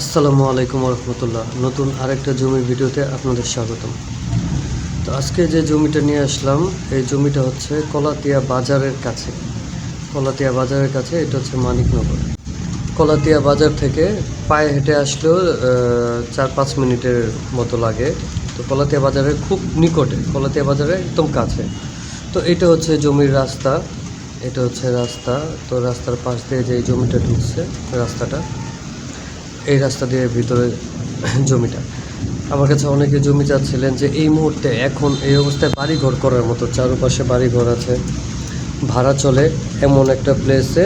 আসসালামু আলাইকুম রহমতুল্লাহ। নতুন আরেকটা জমির ভিডিওতে আপনাদের স্বাগতম। তো আজকে যে জমিটা নিয়ে আসলাম, এই জমিটা হচ্ছে কলাতিয়া বাজারের কাছে। কলাতিয়া বাজারের কাছে, এটা হচ্ছে মানিকনগর। কলাতিয়া বাজার থেকে পায়ে হেঁটে আসলেও চার পাঁচ মিনিটের মতো লাগে। তো কলাতিয়া বাজারের খুব নিকটে, কলাতিয়া বাজারের একদম কাছে। তো এটা হচ্ছে জমির রাস্তা। এটা হচ্ছে রাস্তা। তো রাস্তার পাশ দিয়ে যে জমিটা ঢুকছে, রাস্তাটা। এই রাস্তা দিয়ে ভিতরে জমিটা। আমার কাছে অনেকে জমি চাচ্ছিলেন যে এই মুহূর্তে এখন এই অবস্থায় বাড়ি ঘর করার মতো, চারপাশে বাড়ি ঘর আছে, ভাড়া চলে এমন একটা প্লেসে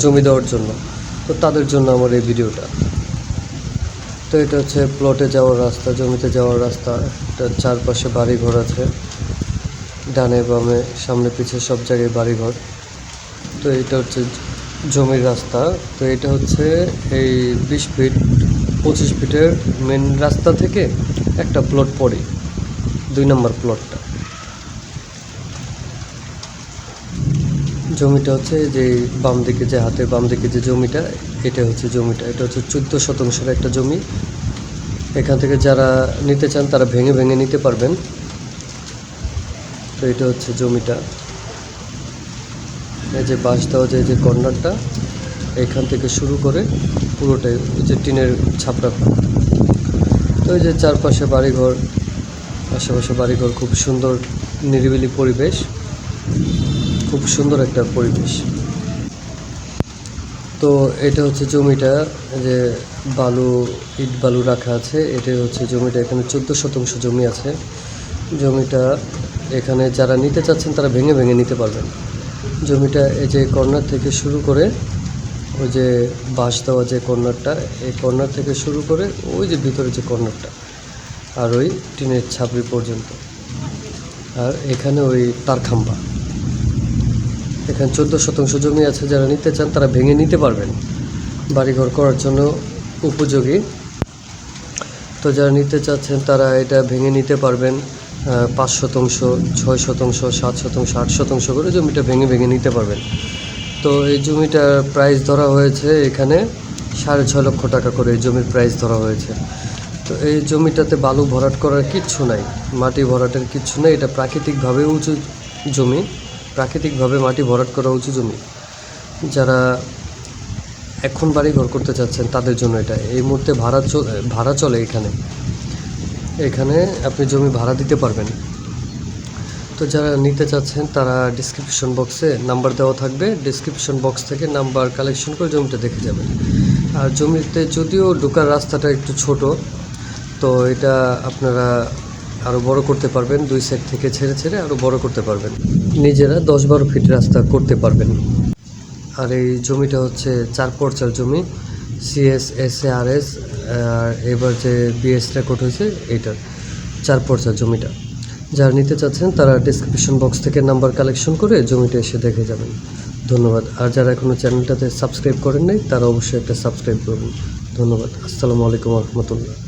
জমি দেওয়ার জন্য। তো তাদের জন্য আমার এই ভিডিওটা। তো এটা হচ্ছে প্লটে যাওয়ার রাস্তা, জমিতে যাওয়ার রাস্তা। এটা চারপাশে বাড়ি ঘর আছে, ডানে বামে, সামনে পিছে সব জায়গায় বাড়ি ঘর তো এটা হচ্ছে জমির রাস্তা। তো এটা হচ্ছে এই বিশ ফিট, পঁচিশ ফিটের মেন রাস্তা থেকে একটা প্লট পড়ে, দুই নম্বর প্লটটা জমিটা হচ্ছে যে বাম দিকে যে হাতের বাম দিকে যে জমিটা, এটা হচ্ছে জমিটা। এটা হচ্ছে চোদ্দ শতাংশের একটা জমি। এখান থেকে যারা নিতে চান, তারা ভেঙে ভেঙে নিতে পারবেন। তো এটা হচ্ছে জমিটা। এই যে বাঁশ দেওয়া যে যে কর্নারটা এখান থেকে শুরু করে পুরোটাই ওই যে টিনের ছাপড়া তো এই যে চারপাশে বাড়িঘর, আশেপাশে বাড়িঘর, খুব সুন্দর নিরিবিলি পরিবেশ, খুব সুন্দর একটা পরিবেশ। তো এটা হচ্ছে জমিটা যে বালু, ইট বালু রাখা আছে, এটাই হচ্ছে জমিটা, এখানে চোদ্দ শতাংশ জমি আছে। জমিটা এখানে যারা নিতে চাচ্ছেন, তারা ভেঙে ভেঙে নিতে পারবেন। জমিটা এই যে কর্নার থেকে শুরু করে ওই যে বাঁশ দেওয়া যে কর্নারটা, এই কর্নার থেকে শুরু করে ওই যে ভিতরে যে কর্নারটা আর ওই টিনের ছাপড়ি পর্যন্ত। আর এখানে ওই তার খাম্বা। এখানে চোদ্দ শতাংশ জমি আছে, যারা নিতে চান তারা ভেঙে নিতে পারবেন। বাড়িঘর করার জন্য উপযোগী। তো যারা নিতে চাচ্ছেন তারা এটা ভেঙে নিতে পারবেন। পাঁচ শতাংশ, ছয় শতাংশ, সাত শতাংশ, আট শতাংশ করে জমিটা ভেঙে ভেঙে নিতে পারবেন। তো এই জমিটার প্রাইস ধরা হয়েছে এখানে সাড়ে ছয় লক্ষ টাকা করে এই জমির প্রাইস ধরা হয়েছে। তো এই জমিটাতে বালু ভরাট করার কিচ্ছু নাই, মাটি ভরাটের কিচ্ছু নেই, এটা প্রাকৃতিকভাবে উঁচু জমি, প্রাকৃতিকভাবে মাটি ভরাট করা উঁচু জমি। যারা এখন বাড়ি ঘর করতে চাচ্ছেন তাদের জন্য এটা, এই মুহূর্তে ভাড়া চ- ভাড়া চলে এখানে। এখানে আপনি জমি ভাড়া দিতে পারবেন। তো যারা নিতে চাচ্ছেন, তারা ডিসক্রিপশন বক্সে নাম্বার দেওয়া থাকবে। ডিসক্রিপশন বক্স থেকে নাম্বার কালেকশন করে জমিটা দেখে যাবেন। আর জমিতে যদিও ঢোকার রাস্তাটা একটু ছোট, তো এটা আপনারা আরও বড় করতে পারবেন। দুই সাইড থেকে ছেড়ে ছেড়ে আরও বড় করতে পারবেন। নিজেরা দশ বারো ফিট রাস্তা করতে পারবেন। আর এই জমিটা হচ্ছে চার পর্চার জমি। সিএস এস এ আর এবার যে বিএসটা রেকর্ড হয়েছে, এইটার চার পর্চা জমিটা। যারা নিতে চাচ্ছেন, তারা ডিসক্রিপশন বক্স থেকে নাম্বার কালেকশন করে জমিটা এসে দেখে যাবেন। ধন্যবাদ। আর যারা এখনও চ্যানেলটাতে সাবস্ক্রাইব করেন নাই, তারা অবশ্যই একটা সাবস্ক্রাইব করবেন ধন্যবাদ। আসসালামু আলাইকুম রহমতুল্লাহ।